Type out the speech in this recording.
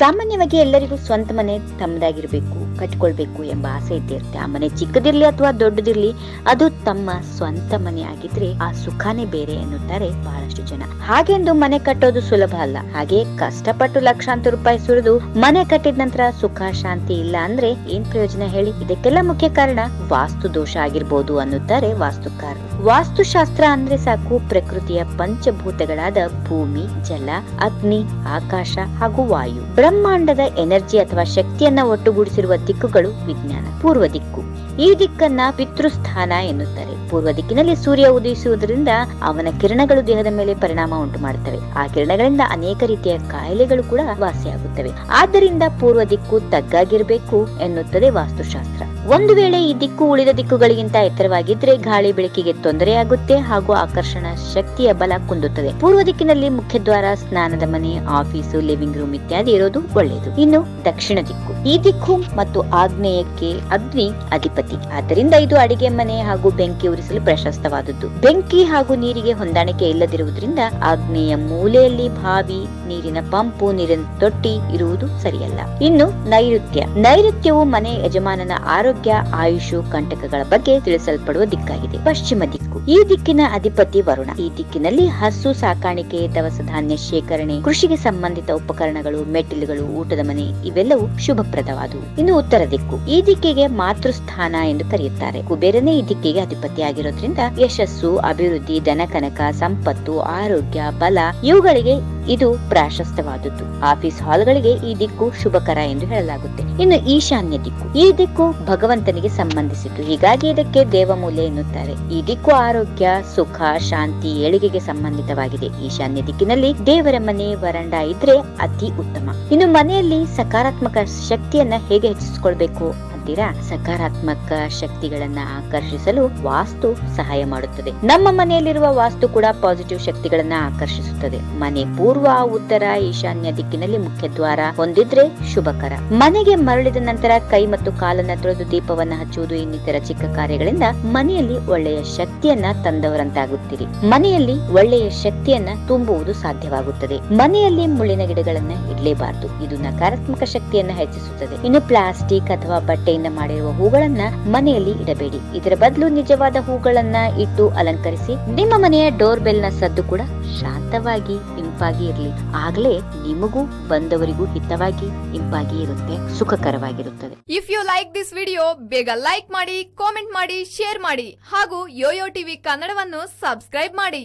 ಸಾಮಾನ್ಯವಾಗಿ ಎಲ್ಲರಿಗೂ ಸ್ವಂತ ಮನೆ ತಮ್ಮದಾಗಿರ್ಬೇಕು. ಕಟ್ಕೊಳ್ಬೇಕು ಎಂಬ ಆಸೆ ಇದ್ದೇ ಇರುತ್ತೆ ಆ ಮನೆ ಚಿಕ್ಕದಿರ್ಲಿ ಅಥವಾ ದೊಡ್ಡದಿರ್ಲಿ, ಅದು ತಮ್ಮ ಸ್ವಂತ ಮನೆ ಆಗಿದ್ರೆ ಆ ಸುಖಾನೇ ಬೇರೆ ಎನ್ನುತ್ತಾರೆ ಬಹಳಷ್ಟು ಜನ. ಹಾಗೆಂದು ಮನೆ ಕಟ್ಟೋದು ಸುಲಭ ಅಲ್ಲ. ಹಾಗೆ ಕಷ್ಟಪಟ್ಟು ಲಕ್ಷಾಂತರ ರೂಪಾಯಿ ಸುರಿದು ಮನೆ ಕಟ್ಟಿದ ನಂತರ ಸುಖ, ಶಾಂತಿ ಇಲ್ಲ ಅಂದ್ರೆ ಏನ್ ಪ್ರಯೋಜನ ಹೇಳಿ? ಇದಕ್ಕೆಲ್ಲ ಮುಖ್ಯ ಕಾರಣ ವಾಸ್ತು ದೋಷ ಆಗಿರ್ಬೋದು ಅನ್ನುತ್ತಾರೆ ವಾಸ್ತುಕಾರರು. ವಾಸ್ತುಶಾಸ್ತ್ರ ಅಂದ್ರೆ ಸಾಕು ಪ್ರಕೃತಿಯ ಪಂಚಭೂತಗಳಾದ ಭೂಮಿ, ಜಲ, ಅಗ್ನಿ, ಆಕಾಶ ಹಾಗೂ ವಾಯು. ಬ್ರಹ್ಮಾಂಡದ ಎನರ್ಜಿ ಅಥವಾ ಶಕ್ತಿಯನ್ನ ಒಟ್ಟುಗೂಡಿಸಿರುವ ದಿಕ್ಕುಗಳು ವಿಜ್ಞಾನ, ಪೂರ್ವ ದಿಕ್ಕು. ಈ ದಿಕ್ಕನ್ನ ಪಿತೃಸ್ಥಾನ ಎನ್ನುತ್ತಾರೆ. ಪೂರ್ವ ದಿಕ್ಕಿನಲ್ಲಿ ಸೂರ್ಯ ಉದಯಿಸುವುದರಿಂದ ಅವನ ಕಿರಣಗಳು ದೇಹದ ಮೇಲೆ ಪರಿಣಾಮ ಉಂಟು ಮಾಡುತ್ತವೆ. ಆ ಕಿರಣಗಳಿಂದ ಅನೇಕ ರೀತಿಯ ಕಾಯಿಲೆಗಳು ಕೂಡ ವಾಸಿಯಾಗುತ್ತವೆ. ಆದ್ದರಿಂದ ಪೂರ್ವ ದಿಕ್ಕು ತಗ್ಗಾಗಿರಬೇಕು ಎನ್ನುತ್ತದೆ ವಾಸ್ತುಶಾಸ್ತ್ರ. ಒಂದು ವೇಳೆ ಈ ದಿಕ್ಕು ಉಳಿದ ದಿಕ್ಕುಗಳಿಗಿಂತ ಎತ್ತರವಾಗಿದ್ರೆ ಗಾಳಿ ಬೆಳಕಿಗೆ ತೊಂದರೆಯಾಗುತ್ತೆ ಹಾಗೂ ಆಕರ್ಷಣ ಶಕ್ತಿಯ ಬಲ ಕುಂದುತ್ತದೆ. ಪೂರ್ವ ದಿಕ್ಕಿನಲ್ಲಿ ಮುಖ್ಯದ್ವಾರ ಸ್ನಾನದ ಮನೆ, ಆಫೀಸು, ಲಿವಿಂಗ್ ರೂಮ್ ಇತ್ಯಾದಿ ಇರೋದು ಒಳ್ಳೆಯದು. ಇನ್ನು ದಕ್ಷಿಣ ದಿಕ್ಕು. ಈ ದಿಕ್ಕು ಮತ್ತು ಆಗ್ನೇಯಕ್ಕೆ ಅಗ್ನಿ ಅಧಿಪತಿ. ಆದ್ದರಿಂದ ಇದು ಅಡಿಗೆ ಮನೆ ಹಾಗೂ ಬೆಂಕಿ ಉರಿಸಲು ಪ್ರಶಸ್ತವಾದದ್ದು. ಬೆಂಕಿ ಹಾಗೂ ನೀರಿಗೆ ಹೊಂದಾಣಿಕೆ ಇಲ್ಲದಿರುವುದರಿಂದ ಆಗ್ನೇಯ ಮೂಲೆಯಲ್ಲಿ ಬಾವಿ, ನೀರಿನ ಪಂಪು, ನೀರಿನ ತೊಟ್ಟಿ ಇರುವುದು ಸರಿಯಲ್ಲ. ಇನ್ನು ನೈಋತ್ಯ. ನೈಋತ್ಯವು ಮನೆ ಯಜಮಾನನ ಆರೋಗ್ಯ ಆಯುಷು, ಕಂಟಕಗಳ ಬಗ್ಗೆ ತಿಳಿಸಲ್ಪಡುವ ದಿಕ್ಕಾಗಿದೆ. ಪಶ್ಚಿಮ ದಿಕ್ಕು. ಈ ದಿಕ್ಕಿನ ಅಧಿಪತಿ ವರುಣ. ಈ ದಿಕ್ಕಿನಲ್ಲಿ ಹಸು, ಸಾಕಾಣಿಕೆ, ದವಸ ಧಾನ್ಯ ಶೇಖರಣೆ, ಕೃಷಿಗೆ ಸಂಬಂಧಿತ ಉಪಕರಣಗಳು, ಮೆಟ್ಟಿಲುಗಳು, ಊಟದ ಮನೆ, ಇವೆಲ್ಲವೂ ಶುಭಪ್ರದವಾದವು. ಇನ್ನು ಉತ್ತರ ದಿಕ್ಕು. ಈ ದಿಕ್ಕಿಗೆ ಮಾತೃಸ್ಥಾನ ಎಂದು ಕರೆಯುತ್ತಾರೆ. ಕುಬೇರನೇ ಈ ದಿಕ್ಕಿಗೆ ಅಧಿಪತಿಯಾಗಿರೋದ್ರಿಂದ ಯಶಸ್ಸು, ಅಭಿವೃದ್ಧಿ ದನಕನಕ ಸಂಪತ್ತು, ಆರೋಗ್ಯ, ಬಲ, ಇವುಗಳಿಗೆ ಇದು ಪ್ರಾಶಸ್ತವಾದದ್ದು ಆಫೀಸ್ ಹಾಲ್ಗಳಿಗೆ ಈ ದಿಕ್ಕು ಶುಭಕರ ಎಂದು ಹೇಳಲಾಗುತ್ತೆ. ಇನ್ನು ಈಶಾನ್ಯ ದಿಕ್ಕು. ಈ ದಿಕ್ಕು ಭಗವಂತನಿಗೆ ಸಂಬಂಧಿಸಿದ್ದು. ಹೀಗಾಗಿ ಇದಕ್ಕೆ ದೇವಮೂಲೆ ಎನ್ನುತ್ತಾರೆ. ಈ ದಿಕ್ಕು ಆರೋಗ್ಯ, ಸುಖ, ಶಾಂತಿ, ಏಳಿಗೆಗೆ ಸಂಬಂಧಿತವಾಗಿದೆ. ಈಶಾನ್ಯ ದಿಕ್ಕಿನಲ್ಲಿ ದೇವರ ಮನೆ, ವರಂಡ ಇದ್ರೆ ಅತಿ ಉತ್ತಮ. ಇನ್ನು ಮನೆಯಲ್ಲಿ ಸಕಾರಾತ್ಮಕ ಶಕ್ತಿಯನ್ನ ಹೇಗೆ ಹೆಚ್ಚಿಸಿಕೊಳ್ಬೇಕು? ಅಂತೀರಾ ಸಕಾರಾತ್ಮಕ ಶಕ್ತಿಗಳನ್ನ ಆಕರ್ಷಿಸಲು ವಾಸ್ತು ಸಹಾಯ ಮಾಡುತ್ತದೆ. ನಮ್ಮ ಮನೆಯಲ್ಲಿರುವ ವಾಸ್ತು ಕೂಡ ಪಾಸಿಟಿವ್ ಶಕ್ತಿಗಳನ್ನ ಆಕರ್ಷಿಸುತ್ತದೆ. ಮನೆ ಪೂರ್ವ ಉತ್ತರ ಈಶಾನ್ಯ ದಿಕ್ಕಿನಲ್ಲಿ ಮುಖ್ಯ ದ್ವಾರ ಹೊಂದಿದ್ರೆ ಶುಭಕರ. ಮನೆಗೆ ಮರಳಿದ ನಂತರ ಕೈ ಮತ್ತು ಕಾಲನ್ನ ತೊಳೆದು ದೀಪವನ್ನ ಹಚ್ಚುವುದು ಇನ್ನಿತರ ಚಿಕ್ಕ ಕಾರ್ಯಗಳಿಂದ ಮನೆಯಲ್ಲಿ ಒಳ್ಳೆಯ ಶಕ್ತಿಯನ್ನ ತಂದವರಂತಾಗುತ್ತೀರಿ. ಮನೆಯಲ್ಲಿ ಒಳ್ಳೆಯ ಶಕ್ತಿಯನ್ನ ತುಂಬುವುದು ಸಾಧ್ಯವಾಗುತ್ತದೆ. ಮನೆಯಲ್ಲಿ ಮುಳ್ಳಿನ ಗಿಡಗಳನ್ನ ಇಡಲೇಬಾರದು. ಇದು ನಕಾರಾತ್ಮಕ ಶಕ್ತಿಯನ್ನ ಹೆಚ್ಚಿಸುತ್ತದೆ. ಇನ್ನು ಪ್ಲಾಸ್ಟಿಕ್ ಅಥವಾ ಬಟ್ಟೆಯಿಂದ ಮಾಡಿರುವ ಹೂಗಳನ್ನ ಮನೆಯಲ್ಲಿ ಇಡಬೇಡಿ. ಇದರ ಬದಲು ನಿಜವಾದ ಹೂಗಳನ್ನ ಇಟ್ಟು ಅಲಂಕರಿಸಿ ನಿಮ್ಮ ಮನೆಯ ಡೋರ್ ಬೆಲ್ನ ಸದ್ದು ಕೂಡ ಶಾಂತವಾಗಿ ಇಂಪಾಗಿ ಇರಲಿ. ಆಗ್ಲೇ ನಿಮಗೂ ಬಂದವರಿಗೂ ಹಿತವಾಗಿ ಇಂಪಾಗಿ ಇರುತ್ತೆ, ಸುಖಕರವಾಗಿರುತ್ತದೆ. If you like this video ಬೇಗ ಲೈಕ್ ಮಾಡಿ ಕಾಮೆಂಟ್ ಮಾಡಿ ಶೇರ್ ಮಾಡಿ ಹಾಗೂ ಯೋಯೋ ಟಿವಿ ಕನ್ನಡವನ್ನು ಸಬ್ಸ್ಕ್ರೈಬ್ ಮಾಡಿ.